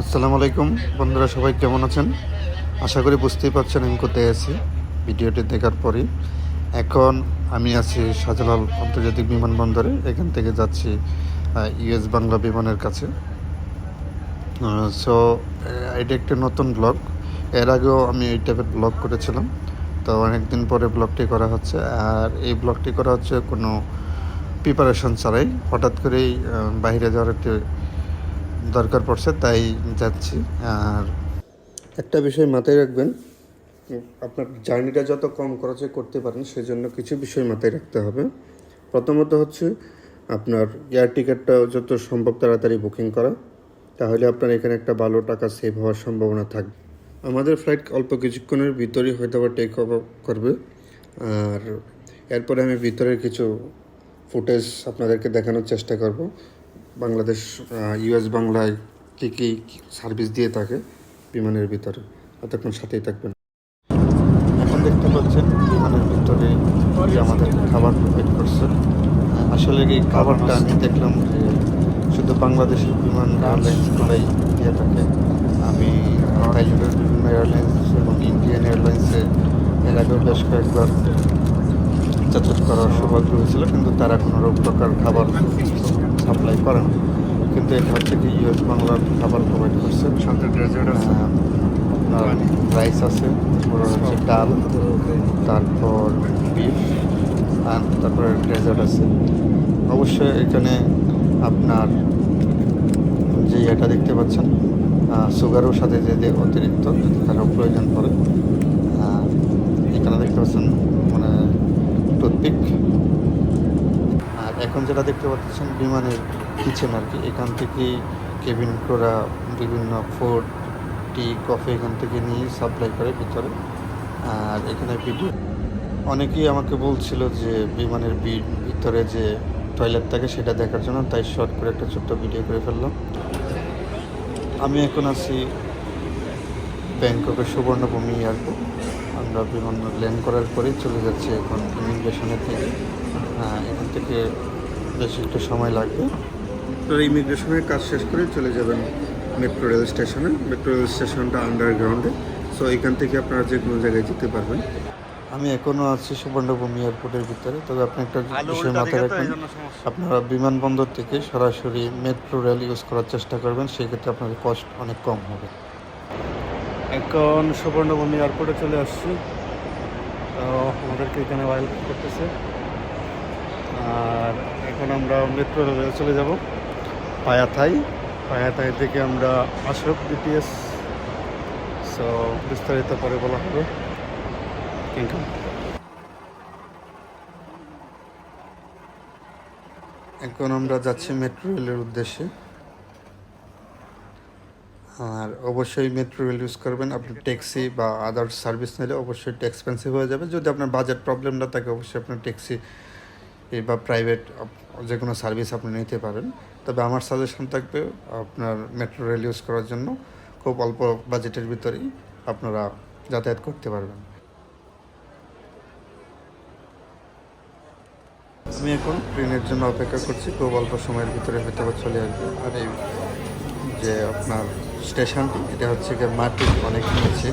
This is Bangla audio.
আসসালামু আলাইকুম। বন্ধুরা, সবাই কেমন আছেন? আশা করি বুঝতেই পারছেন আমি কোথায় আছি। ভিডিওটি দেখার পরই। এখন আমি আছি শাহজালাল আন্তর্জাতিক বিমানবন্দরে। এখান থেকে যাচ্ছি ইউএস বাংলা বিমানের কাছে। সো এটা একটা নতুন ব্লগ এর আগেও আমি এই টাইপের ব্লগ করেছিলাম। তো অনেকদিন পরে ব্লগটি করা হচ্ছে। আর এই ব্লগটি করা হচ্ছে কোনো প্রিপারেশন ছাড়াই। হঠাৎ করেই বাইরে যাওয়ার একটি দরকার পড়ছে, তাই যাচ্ছি। আর একটা বিষয় মাথায় রাখবেন, আপনার জার্নিটা যত কম খরচে করতে পারেন, সেজন্য কিছু বিষয় মাথায় রাখতে হবে। প্রথমত হচ্ছে, আপনার এয়ার টিকিটটা যত সম্ভব তাড়াতাড়ি বুকিং করা, তাহলে আপনার এখানে একটা ভালো টাকা সেভ হওয়ার সম্ভাবনা থাকবে। আমাদের ফ্লাইট অল্প কিছুক্ষণের ভিতরেই হয়তো বা টেক অফ করবে। আর এরপরে আমি ভিতরের কিছু ফুটেজ আপনাদেরকে দেখানোর চেষ্টা করব। বাংলাদেশ ইউএস বাংলায় কী কী সার্ভিস দিয়ে থাকে বিমানের ভিতরে? এতক্ষণ সাথেই থাকবেন। এখন দেখতে পাচ্ছেন বিমানের ভিতরে যে আমাদের খাবার প্রোভাইড করছে। আসলে এই খাবারটা আমি দেখলাম যে শুধু বাংলাদেশের বিমান এয়ারলাইন্সগুলোই দিয়ে থাকে। আমি থাইল্যান্ডের বিভিন্ন এয়ারলাইন্স এবং ইন্ডিয়ান এয়ারলাইন্সে এর আগেও বেশ কয়েকবার যাতায়াত করার সৌভাগ্য হয়েছিল, কিন্তু তারা কোনো রকম প্রকার খাবার সাপ্লাই করেন। কিন্তু এটা হচ্ছে কি ইউএস বাংলার খাবার প্রোভাইড করছে। আহ, আপনার রাইস আছে হচ্ছে ডাল তারপর বিফ আর তারপরে ডেজার্ট আছে। অবশ্যই এখানে আপনার যে এটা দেখতে পাচ্ছেন সুগারও সাথে যে অতিরিক্ত যদি কারও প্রয়োজন পড়ে। এখানে দেখতে পাচ্ছেন মানে টুথপিক এখন যেটা দেখতে পাচ্ছেন বিমানের কিচেন আর কি এখান থেকে কেবিন ক্রোরা বিভিন্ন ফুড টি কফি এখান থেকে নিয়ে সাপ্লাই করে ভিতরে। আর এখানে ভিডিও অনেকেই আমাকে বলছিল যে বিমানের ভিতরে যে টয়লেট থাকে সেটা দেখার জন্য তাই শর্ট করে একটা ছোট্ট ভিডিও করে ফেললাম। আমি এখন আছি ব্যাংককের সুবর্ণভূমি এয়ারপোর্ট আমরা বিমান ল্যান্ড করার পরেই চলে যাচ্ছি এখন ইমিগ্রেশনের আহ, এখান থেকে বেশ একটু সময় লাগবে আপনারা ইমিগ্রেশনের কাজ শেষ করে চলে যাবেন মেট্রো রেল স্টেশনে। মেট্রো রেল স্টেশনটা আন্ডারগ্রাউন্ডে সো এখান থেকে আপনারা যে কোনো জায়গায় যেতে পারবেন। আমি এখনও আছি সুবর্ণভূমি এয়ারপোর্টের ভিতরে। তবে আপনি একটা বিষয় মাথায় রাখবেন আপনারা বিমানবন্দর থেকে সরাসরি মেট্রো রেল ইউজ করার চেষ্টা করবেন সেক্ষেত্রে আপনার কস্ট অনেক কম হবে। এখন সুবর্ণভূমি এয়ারপোর্টে চলে আসছি। তো আমাদেরকে এখানে ওয়েলকাম করতেছে। আর এখন আমরা মেট্রো রেলে চলে যাব। পায়াথাই। পায়াথাই থেকে আমরা অশোক বিটিএস সো বিস্তারিত পরে বলা হবে। থ্যাংক ইউ এখন আমরা যাচ্ছি মেট্রো রেলের উদ্দেশ্যে। আর অবশ্যই মেট্রো রেল ইউজ করবেন। আপনি ট্যাক্সি বা আদার সার্ভিস নিলে অবশ্যই এক্সপেন্সিভ হয়ে যাবে। যদি আপনার বাজেট প্রবলেম না থাকে, অবশ্যই আপনার ট্যাক্সি বা প্রাইভেট যে কোনো সার্ভিস আপনি নিতে পারেন। তবে আমার সাজেশন থাকবে আপনার মেট্রো রেল ইউজ করার জন্য খুব অল্প বাজেটের ভিতরেই আপনারা যাতায়াত করতে পারবেন। আমি এখন ট্রেনের জন্য অপেক্ষা করছি। খুব অল্প সময়ের ভিতরে হয়তো চলে আসবে। আর এই যে আপনার স্টেশনটি এটা হচ্ছে গিয়ে মাটি অনেক নিচে।